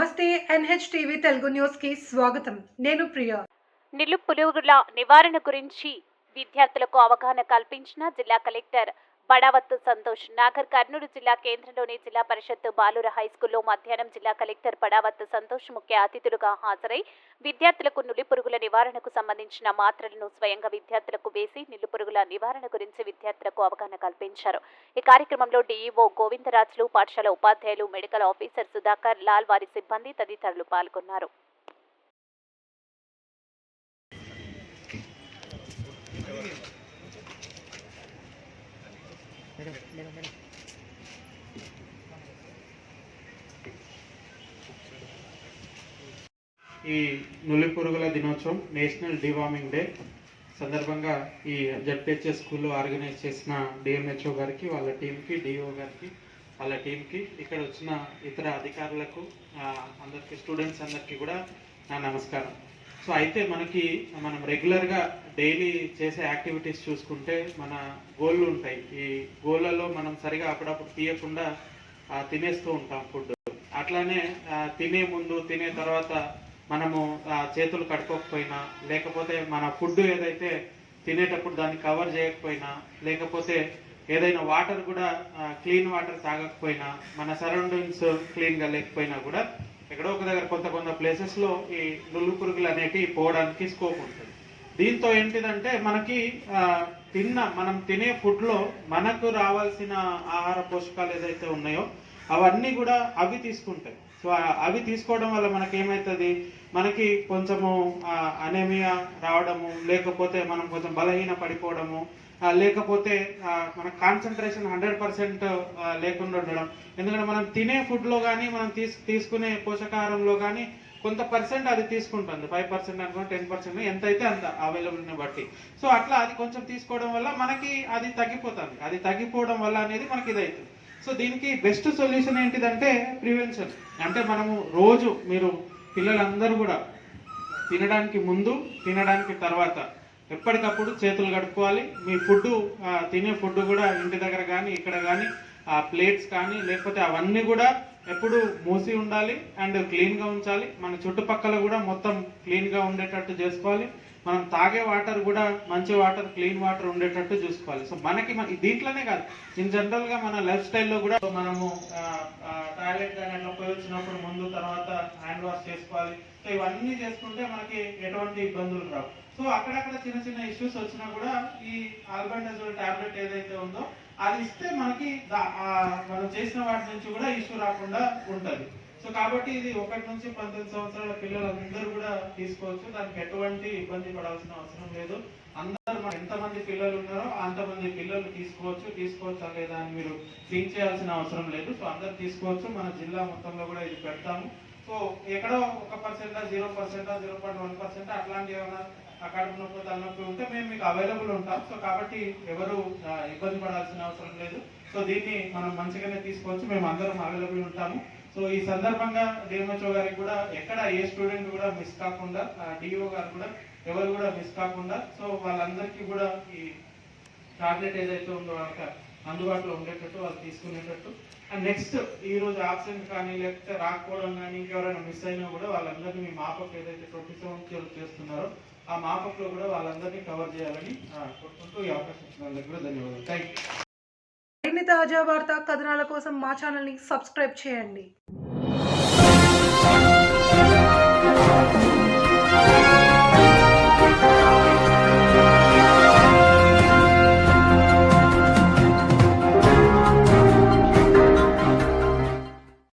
నమస్తే NH TV Telugu న్యూస్కి స్వాగతం. నేను ప్రియా. నిలుపులుగుల నివారణ గురించి విద్యార్థులకు అవగాహన కల్పించిన జిల్లా కలెక్టర్ పడావత్తు సంతోష్. నాగర్ కర్నూలు జిల్లా కేంద్రంలోని జిల్లా పరిషత్ బాలుర హైస్కూల్లో మధ్యాహ్నం జిల్లా కలెక్టర్ పడావత్తు సంతోష్ ముఖ్య అతిథులుగా హాజరై విద్యార్థులకు నులి పురుగుల నివారణకు సంబంధించిన మాత్రలను స్వయంగా విద్యార్థులకు వేసి నిల్లు పురుగుల నివారణ గురించి విద్యార్థులకు అవగాహన కల్పించారు. ఈ కార్యక్రమంలో డీఈఓ గోవిందరాజులు పాఠశాల ఉపాధ్యాయులు మెడికల్ ఆఫీసర్ సుధాకర్ లాల్ వారి సిబ్బంది తదితరులు పాల్గొన్నారు. ఈ నులి పురుగుల దినోత్సవం నేషనల్ డివార్మింగ్ డే సందర్భంగా ఈ జడ్పిహెచ్ఎస్ స్కూల్లో ఆర్గనైజ్ చేసిన డిఎంహెచ్ఓ గారికి వాళ్ళ టీంకి డిఓ గారికి వాళ్ళ టీంకి ఇక్కడ వచ్చిన ఇతర అధికారులకు అందరికీ స్టూడెంట్స్ అందరికీ కూడా నా నమస్కారం. సో అయితే మనకి మనం రెగ్యులర్గా డైలీ చేసే యాక్టివిటీస్ చూసుకుంటే మన గోళ్ళు ఉంటాయి. ఈ గోళ్ళలో మనం సరిగా అప్పుడప్పుడు తీయకుండా తినేస్తూ ఉంటాం ఫుడ్ అట్లానే తినే ముందు తినే తర్వాత మనము చేతులు కడుక్కోకపోయినా లేకపోతే మన ఫుడ్ ఏదైతే తినేటప్పుడు దాన్ని కవర్ చేయకపోయినా లేకపోతే ఏదైనా వాటర్ కూడా క్లీన్ వాటర్ తాగకపోయినా మన సరౌండింగ్స్ క్లీన్గా లేకపోయినా కూడా ఎక్కడో ఒక దగ్గర కొంత కొంత ప్లేసెస్లో ఈ నుల్లు పురుగులు అనేటివి పోవడానికి స్కోప్ ఉంటుంది. దీంతో ఏంటిదంటే మనకి తిన్న మనం తినే ఫుడ్లో మనకు రావాల్సిన ఆహార పోషకాలు ఏదైతే ఉన్నాయో అవన్నీ కూడా అవి తీసుకుంటాయి. సో అవి తీసుకోవడం వల్ల మనకి ఏమవుతుంది మనకి కొంచెము అనేమియా రావడము లేకపోతే మనం కొంచెం బలహీన పడిపోవడము లేకపోతే మన కాన్సన్ట్రేషన్ హండ్రెడ్ పర్సెంట్ లేకుండా ఉండడం. ఎందుకంటే మనం తినే ఫుడ్లో కానీ మనం తీసు తీసుకునే పోషకాహారంలో కానీ కొంత పర్సెంట్ అది తీసుకుంటుంది. ఫైవ్ పర్సెంట్ అనుకో టెన్ పర్సెంట్ ఎంత అయితే అంత అవైలబుల్ని బట్టి. సో అట్లా అది కొంచెం తీసుకోవడం వల్ల మనకి అది తగ్గిపోతుంది. అది తగ్గిపోవడం వల్ల అనేది మనకి ఇది అవుతుంది సో దీనికి బెస్ట్ సొల్యూషన్ ఏంటిదంటే ప్రివెన్షన్ అంటే మనము రోజు మీరు పిల్లలందరూ కూడా తినడానికి ముందు తినడానికి తర్వాత ఎప్పటికప్పుడు చేతులు కడుక్కోవాలి. మీ ఫుడ్ తినే ఫుడ్ కూడా ఇంటి దగ్గర కానీ ఇక్కడ కానీ ఆ ప్లేట్స్ కానీ లేకపోతే అవన్నీ కూడా ఎప్పుడు మూసి ఉండాలి అండ్ క్లీన్గా ఉంచాలి. మన చుట్టుపక్కల కూడా మొత్తం క్లీన్గా ఉండేటట్టు చేసుకోవాలి. మనం తాగే వాటర్ కూడా మంచి వాటర్ క్లీన్ వాటర్ ఉండేటట్టు చూసుకోవాలి. సో మనకి మన- దీంట్లోనే కాదు. ఇన్ జనరల్గా మన లైఫ్ స్టైల్లో కూడా మనము టాయిలెట్ కానీ అట్లా పోయి వచ్చినప్పుడు ముందు తర్వాత హ్యాండ్ వాష్ చేసుకోవాలి. సో ఇవన్నీ చేసుకుంటే మనకి ఎటువంటి ఇబ్బందులు రావు. సో అక్కడక్కడ చిన్న చిన్న ఇష్యూస్ వచ్చినా కూడా ఈ ఆల్బెండజోల్ టాబ్లెట్ ఏదైతే ఉందో అది ఇస్తే మనకి మనం చేసిన వాటి నుంచి కూడా ఇష్యూ రాకుండా ఉంటుంది. సో కాబట్టి ఇది ఒకటి నుంచి పంతొమ్మిది సంవత్సరాల పిల్లలందరూ కూడా తీసుకోవచ్చు. దానికి ఎటువంటి ఇబ్బంది పడాల్సిన అవసరం లేదు. అందరూ మన ఎంతమంది పిల్లలు ఉన్నారో అంతమంది పిల్లలు తీసుకోవచ్చు. తీసుకోవచ్చా లేదా అని మీరు థింక్ చేయాల్సిన అవసరం లేదు. సో అందరు తీసుకోవచ్చు. మన జిల్లా మొత్తంలో కూడా ఇది పెడతాము. సో ఎక్కడో ఒక percent zero percent zero point one percent అట్లాంటి ఏమైనా ఆ నొప్పి తలనొప్పి ఉంటే మేము మీకు అవైలబుల్ ఉంటాం. సో కాబట్టి ఎవరు ఇబ్బంది పడాల్సిన అవసరం లేదు. సో దీన్ని మనం మంచిగానే తీసుకోవచ్చు మేము అందరం అవైలబుల్ ఉంటాము. సో ఈ సందర్భంగా డిఎంహెచ్ఓ గారికి కూడా ఎక్కడ ఏ స్టూడెంట్ కూడా మిస్ కాకుండా డిఓ గారు కూడా ఎవరు కూడా మిస్ కాకుండా సో వాళ్ళందరికీ కూడా ఈ టాబ్లెట్ ఏదైతే ఉందో వాళ్ళకి అందుబాటులో ఉండేటట్టు వాళ్ళు తీసుకునేటట్టు. అండ్ నెక్స్ట్ ఈ రోజు ఆబ్సెంట్ కానీ లేకపోతే రాకపోవడం కానీ ఇంకెవరైనా మిస్ అయినా కూడా వాళ్ళందరినీ మీ మాపక్ ఏదైతే ట్వంటీ సెవెన్ చేస్తున్నారో ఆ మాపక్లో కూడా వాళ్ళందరినీ కవర్ చేయాలని కోరుకుంటూ ఈ అవకాశం కూడా ధన్యవాదాలు. థ్యాంక్ మరిన్ని తాజా వార్తా కథనాల కోసం మా ఛానల్ని సబ్స్క్రైబ్ చేయండి.